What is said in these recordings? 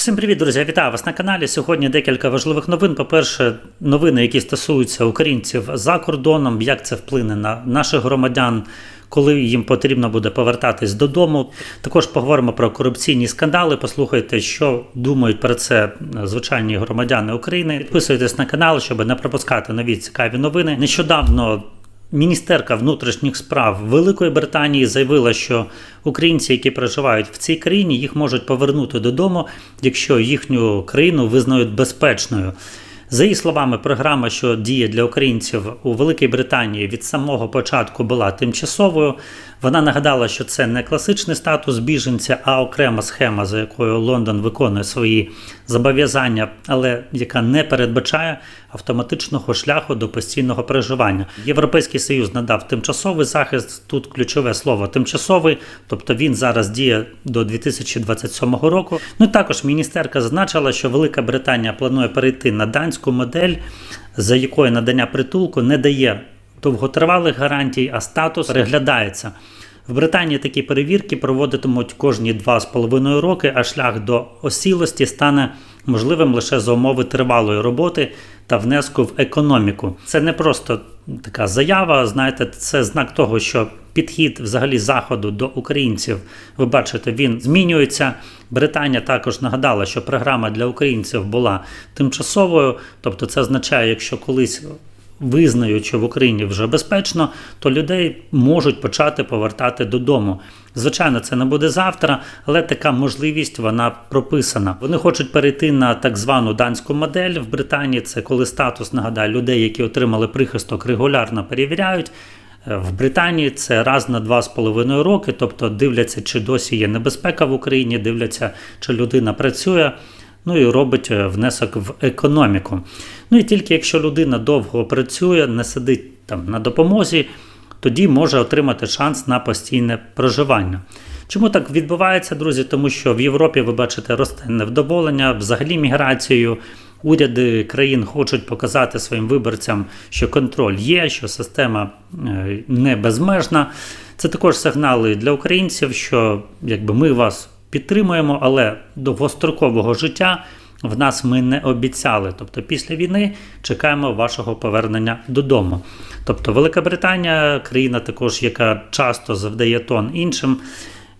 Всім привіт, друзі! Вітаю вас на каналі. Сьогодні декілька важливих новин. По-перше, новини, які стосуються українців за кордоном, як це вплине на наших громадян, коли їм потрібно буде повертатись додому. Також поговоримо про корупційні скандали. Послухайте, що думають про це звичайні громадяни України. Підписуйтесь на канал, щоб не пропускати нові цікаві новини. Нещодавно. Міністерка внутрішніх справ Великої Британії заявила, що українці, які проживають в цій країні, їх можуть повернути додому, якщо їхню країну визнають безпечною. За її словами, програма, що діє для українців у Великій Британії від самого початку була тимчасовою. Вона нагадала, що це не класичний статус біженця, а окрема схема, за якою Лондон виконує свої зобов'язання, але яка не передбачає автоматичного шляху до постійного проживання. Європейський союз надав тимчасовий захист. Тут ключове слово тимчасовий, тобто він зараз діє до 2027 року. Ну і також міністерка зазначила, що Велика Британія планує перейти на данську модель, за якою надання притулку не дає довготривалих гарантій, а статус переглядається. В Британії такі перевірки проводитимуть кожні 2,5 роки, а шлях до осілості стане можливим лише за умови тривалої роботи та внеску в економіку. Це не просто така заява. Знаєте, це знак того, що підхід взагалі заходу до українців, ви бачите, він змінюється. Британія також нагадала, що програма для українців була тимчасовою, тобто це означає, якщо колись визнають, що в Україні вже безпечно, то людей можуть почати повертати додому. Звичайно, це не буде завтра, але така можливість вона прописана. Вони хочуть перейти на так звану данську модель в Британії. Це коли статус нагадаю людей, які отримали прихисток, регулярно перевіряють. В Британії це раз на два з половиною роки, тобто дивляться, чи досі є небезпека в Україні, дивляться, чи людина працює ну і робить внесок в економіку. Ну і тільки якщо людина довго працює, не сидить там на допомозі, тоді може отримати шанс на постійне проживання. Чому так відбувається, друзі? Тому що в Європі, ви бачите, росте невдоволення, взагалі міграцією. Уряди країн хочуть показати своїм виборцям, що контроль є, що система не безмежна. Це також сигнали для українців, що якби ми вас підтримуємо, але довгострокового життя в нас ми не обіцяли. Тобто, після війни чекаємо вашого повернення додому. Тобто, Велика Британія, країна також, яка часто завдає тон іншим.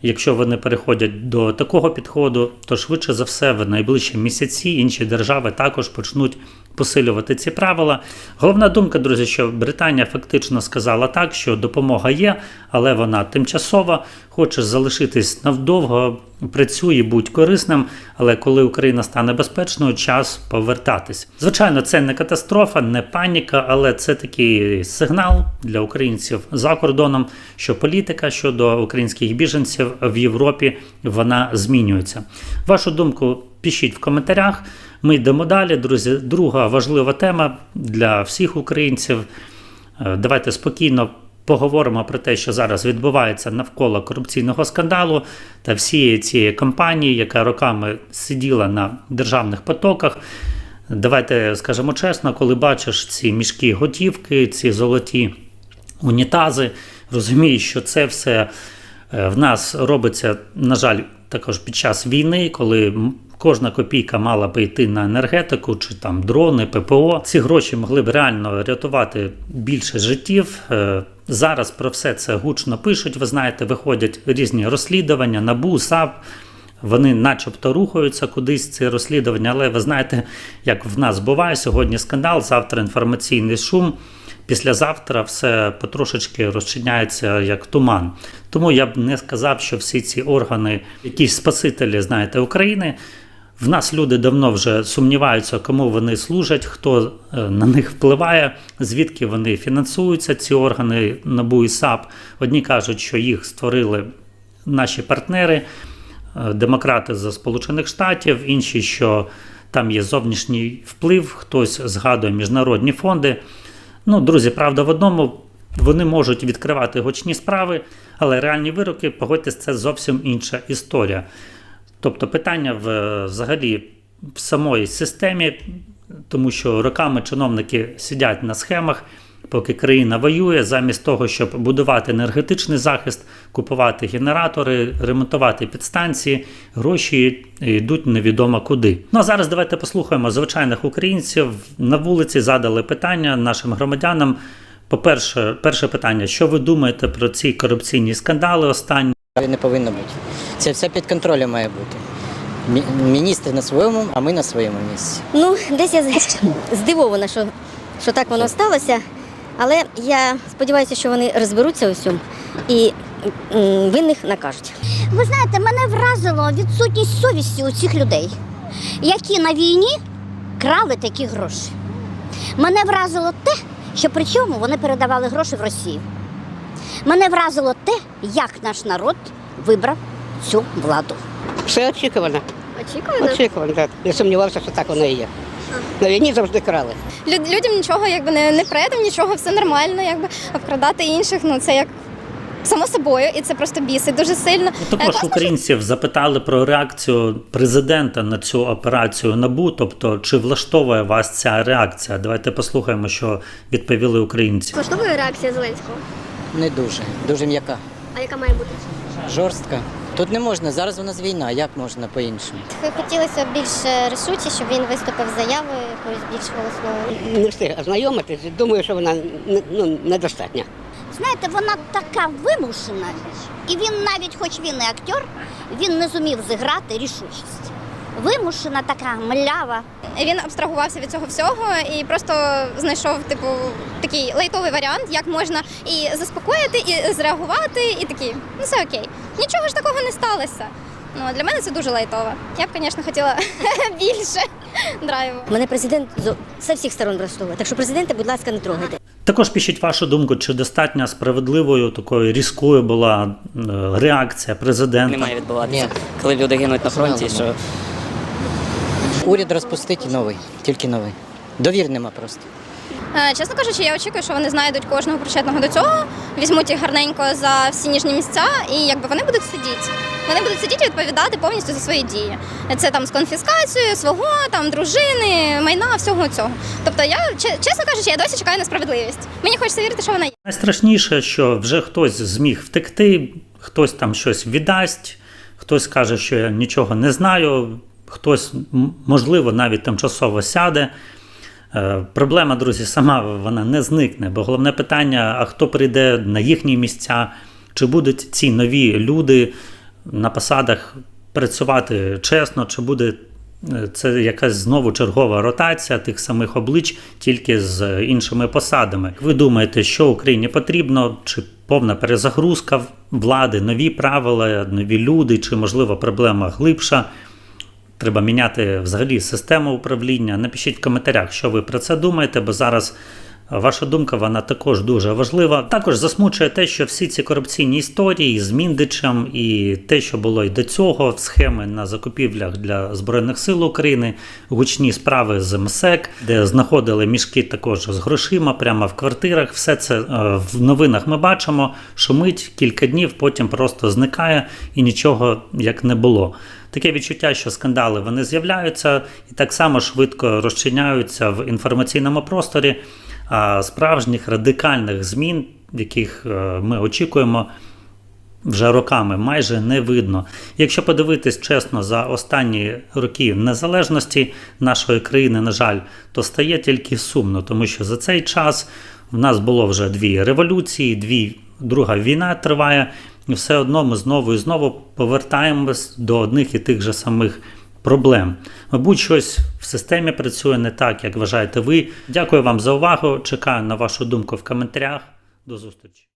Якщо вони переходять до такого підходу, то швидше за все в найближчі місяці інші держави також почнуть посилювати ці правила. Головна думка, друзі, що Британія фактично сказала так, що допомога є, але вона тимчасова. Хочеш залишитись навдовго, працює, будь корисним. Але коли Україна стане безпечною, час повертатись. Звичайно, це не катастрофа, не паніка, але це такий сигнал для українців за кордоном, що політика щодо українських біженців в Європі вона змінюється. Вашу думку пишіть в коментарях. Ми йдемо далі, друзі. Друга важлива тема для всіх українців. Е, давайте спокійно поговоримо про те, що зараз відбувається навколо корупційного скандалу та всієї цієї кампанії, яка роками сиділа на державних потоках. Давайте скажемо чесно, коли бачиш ці мішки готівки, ці золоті унітази, розумієш, що це все е, в нас робиться, на жаль, також під час війни, коли Кожна копійка мала би йти на енергетику чи там дрони, ППО. Ці гроші могли б реально рятувати більше життів. Е, зараз про все це гучно пишуть. Ви знаєте, виходять різні розслідування, НАБУ, САП. Вони, начебто, рухаються кудись ці розслідування, але ви знаєте, як в нас буває сьогодні скандал, завтра інформаційний шум. Післязавтра все потрошечки розчиняється як туман. Тому я б не сказав, що всі ці органи, якісь спасителі, знаєте, України. В нас люди давно вже сумніваються, кому вони служать, хто е, на них впливає, звідки вони фінансуються, ці органи НАБУ і САП. Одні кажуть, що їх створили наші партнери, е, демократи з Сполучених Штатів, інші, що там є зовнішній вплив, хтось згадує міжнародні фонди. Ну, друзі, правда, в одному вони можуть відкривати гучні справи, але реальні вироки, погодьтесь, це зовсім інша історія. Тобто питання в, взагалі в самої системі, тому що роками чиновники сидять на схемах, поки країна воює, замість того, щоб будувати енергетичний захист, купувати генератори, ремонтувати підстанції, гроші йдуть невідомо куди. Ну а зараз давайте послухаємо звичайних українців. На вулиці задали питання нашим громадянам. По-перше, перше питання: що ви думаєте про ці корупційні скандали останні? Не повинно бути. Це все під контролем має бути. Мі- Міністр на своєму, а ми на своєму місці. Ну, десь я здивована, що, що так воно сталося. Але я сподіваюся, що вони розберуться у всьому і винних накажуть. Ви знаєте, мене вразило відсутність совісті у цих людей, які на війні крали такі гроші. Мене вразило те, що при цьому вони передавали гроші в Росію. Мене вразило те, як наш народ вибрав цю владу. Все очікувано. Очікуєте? Очікувано, так. Не сумнівався, що так воно і є. На війні завжди крали. Люд, людям нічого якби не, не предам, нічого, все нормально, якби обкрадати інших, ну це як само собою, і це просто бісить дуже сильно. Ну, Також класно, українців запитали про реакцію президента на цю операцію НАБУ. Тобто, чи влаштовує вас ця реакція? Давайте послухаємо, що відповіли українці. Влаштовує реакція Зеленського. Не дуже, дуже м'яка, А яка має бути? жорстка. Тут не можна, зараз у нас війна, як можна по-іншому? Хотілося б більш рішуче, щоб він виступив з заявою якоюсь більш голосною. Не встиг ознайомитись, думаю, що вона не- ну, недостатня. Знаєте, вона така вимушена, і він навіть, хоч він і актер, він не зумів зіграти рішучість. Вимушена така млява. Він абстрагувався від цього всього і просто знайшов типу такий лайтовий варіант, як можна і заспокоїти, і зреагувати, і такий, ну все окей. Нічого ж такого не сталося. Ну для мене це дуже лайтово. Я б, звісно, хотіла більше драйву. Мене президент з всіх сторон влаштовує. Так що президента, будь ласка, не трогайте. Також пишіть вашу думку, чи достатньо справедливою такою різкою була е, реакція президента. не має відбуватися. Ні. Коли люди гинуть на фронті, що Уряд розпустить новий, тільки новий. Довір нема просто. Е, Чесно кажучи, я очікую, що вони знайдуть кожного причетного до цього, візьмуть їх гарненько за всі ніжні місця, і якби вони будуть сидіти. Вони будуть сидіти і відповідати повністю за свої дії. Це там з конфіскацією свого, там дружини, майна, всього цього. Тобто, я чесно кажучи, я досі чекаю на справедливість. Мені хочеться вірити, що вона є. Найстрашніше, що вже хтось зміг втекти, хтось там щось віддасть, хтось каже, що я нічого не знаю, хтось, можливо, навіть тимчасово сяде. Е, Проблема, друзі, сама вона не зникне, бо головне питання: а хто прийде на їхні місця, чи будуть ці нові люди на посадах працювати чесно, чи буде е, це якась знову чергова ротація тих самих облич, тільки з іншими посадами. Ви думаєте, що Україні потрібно? Чи повна перезагрузка влади, нові правила, нові люди, чи можливо проблема глибша? Треба міняти взагалі систему управління. Напишіть в коментарях, що ви про це думаєте, бо зараз е, ваша думка вона також дуже важлива. Також засмучує те, що всі ці корупційні історії з Міндичем і те, що було й до цього, схеми на закупівлях для Збройних сил України, гучні справи з МСЕК, де знаходили мішки також з грошима прямо в квартирах. Все це е, в новинах ми бачимо, шумить кілька днів, потім просто зникає і нічого як не було. Таке відчуття, що скандали вони з'являються і так само швидко розчиняються в інформаційному просторі. А справжніх радикальних змін, яких е, ми очікуємо, вже роками майже не видно. Якщо подивитись чесно за останні роки незалежності нашої країни, на жаль, то стає тільки сумно, тому що за цей час в нас було вже дві революції, дві друга війна триває, все одно ми знову і знову повертаємось до одних і тих же самих. Проблем, мабуть, щось в системі працює не так, як вважаєте ви. Дякую вам за увагу. Чекаю на вашу думку в коментарях. До зустрічі.